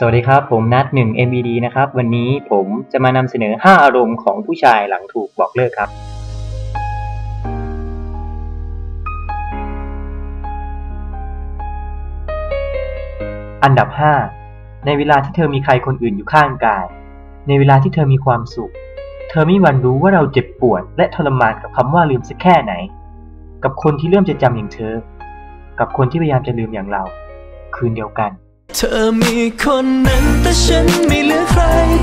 สวัสดีครับ ผมนัดหนึ่ง MED นะครับ วันนี้ผมจะมานำเสนอ 5 อารมณ์ของผู้ชายหลังถูกบอกเลิกครับ อันดับ 5 ในเวลาที่เธอมีใครคนอื่นอยู่ข้างกาย ในเวลาที่เธอมีความสุข เธอไม่วันรู้ว่าเราเจ็บปวดและทรมานกับคำว่าลืมสักแค่ไหน กับคนที่เริ่มจะจำอย่างเธอ กับคนที่พยายามจะลืมอย่างเรา คืนเดียวกัน เธอมีคนนั้นแต่ฉันไม่เหลือใคร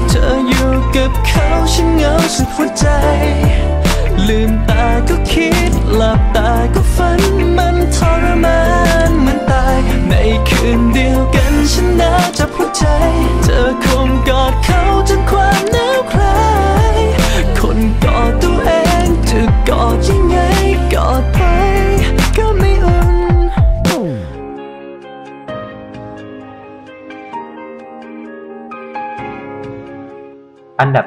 เธออยู่กับเขาฉันเหงาสุดหัวใจ อันดับ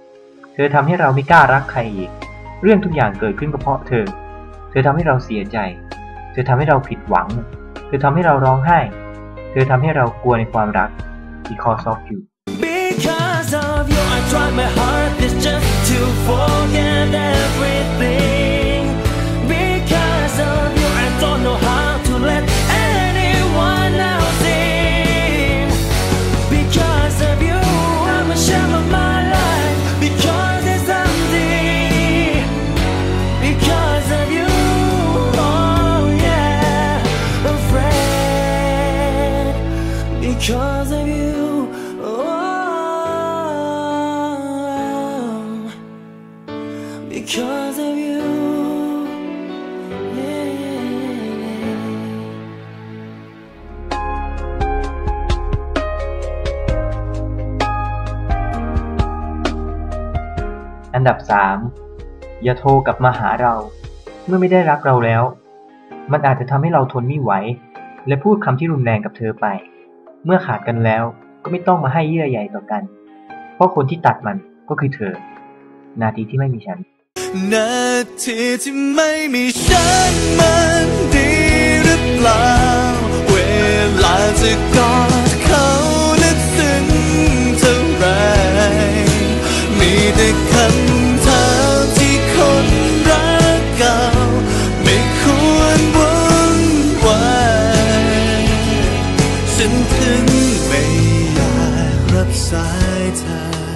4 เธอทำให้เราไม่กล้ารักใครอีก เรื่องทุกอย่างเกิดขึ้นก็เพราะเธอ เธอทำให้เราเสียใจ เธอทำให้เราผิดหวัง เธอทำให้เราร้องไห้ เธอทำให้เรากลัวในความรัก because of you because of you, yeah. อันดับ 3 อย่าโทรกลับมาหาเรา เมื่อไม่ได้รักเราแล้ว มันอาจจะทำให้เราทนไม่ไหว และพูดคำที่รุนแรงกับเธอไป เมื่อขาดกันแล้วก็ไม่ต้องมาให้เยื่อใยต่อกัน เพราะคนที่ตัดมันก็คือเธอ นาทีที่ไม่มีฉัน นาทีที่ไม่มีฉันมันดีหรือเปล่า เวลาจะกอดเขาลึกซึ้งเท่าไร มีแต่คำถามที่คนรักเก่า ไม่ควรวุ่นวายฉันถึงไม่อยากรับสายเธอ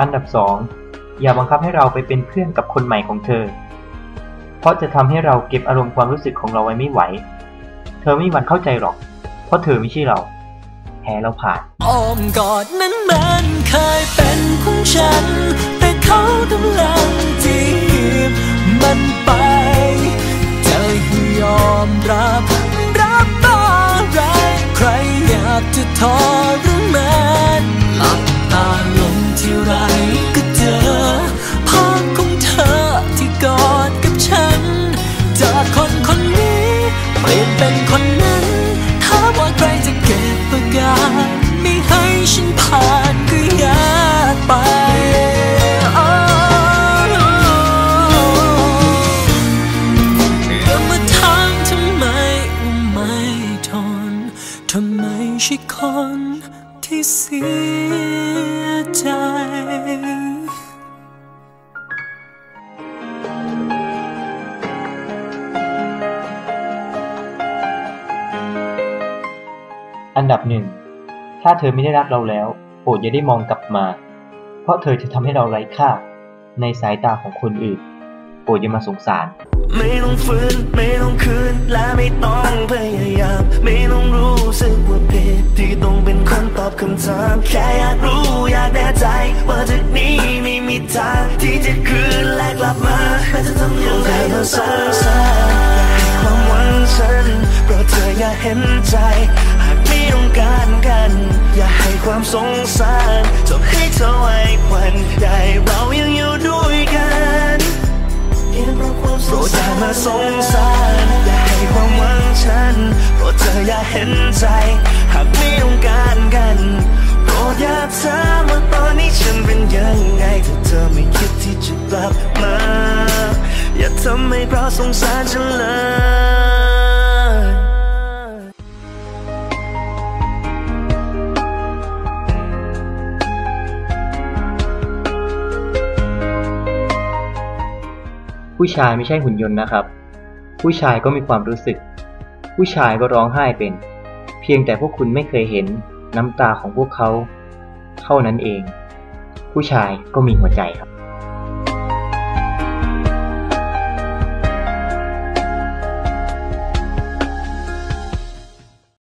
อันดับ 2 อย่าบังคับให้เราไปเป็นเพื่อนกับคนใหม่ของเธอ เพราะจะทำให้เราเก็บอารมณ์ความรู้สึกของเราไว้ไม่ไหว เธอไม่มีวันเข้าใจหรอก เพราะเธอไม่ใช่เราแพ้เราผ่านอ้อมกอดนั้นมันเคยเป็นของฉัน แต่เขากำลังจี ฉันผ่านก็ยากไปอ๋อมาถามทำไมว่าไม่ทนทำไมใช่คนที่เสียใจอันดับหนึ่ง ถ้าเธอไม่ได้รักเราแล้ว โปรดอย่าได้มองกลับมา เพราะเธอจะทำให้เราไร้ค่า ในสายตาของคนอื่น โปรดอย่ามาสงสาร ไม่ต้องฟื้นไม่ต้องคืนและไม่ต้องพยายามไม่ต้องรู้สึกว่าผิดที่ต้องเป็นคนตอบคำถามแค่อยากรู้อยากแน่ใจ ว่าจากนี้ไม่มีทางที่จะคืนและกลับมาแม้จะทำยังไงก็สงสารอย่าให้ความหวังฉันโปรดเธออย่าเห็นใจ ต้องการกัน อย่าให้ความสงสารทำให้เธอไว้วันใดเรายังอยู่ด้วยกันโปรดอย่ามาสงสาร อย่าให้ความหวังฉันโปรดเธออย่าเห็นใจ หากไม่ต้องการกันโปรดอย่าถามว่าตอนนี้ฉันเป็นยังไงถ้าเธอไม่คิดที่จะกลับมาเลยเพราะสงสารฉันเลย ผู้ชายไม่ใช่หุ่นยนต์นะครับ ผู้ชายก็มีความรู้สึก ผู้ชายก็ร้องไห้เป็น เพียงแต่พวกคุณไม่เคยเห็นน้ำตาของพวกเขา เท่านั้นเอง ผู้ชายก็มีหัวใจครับ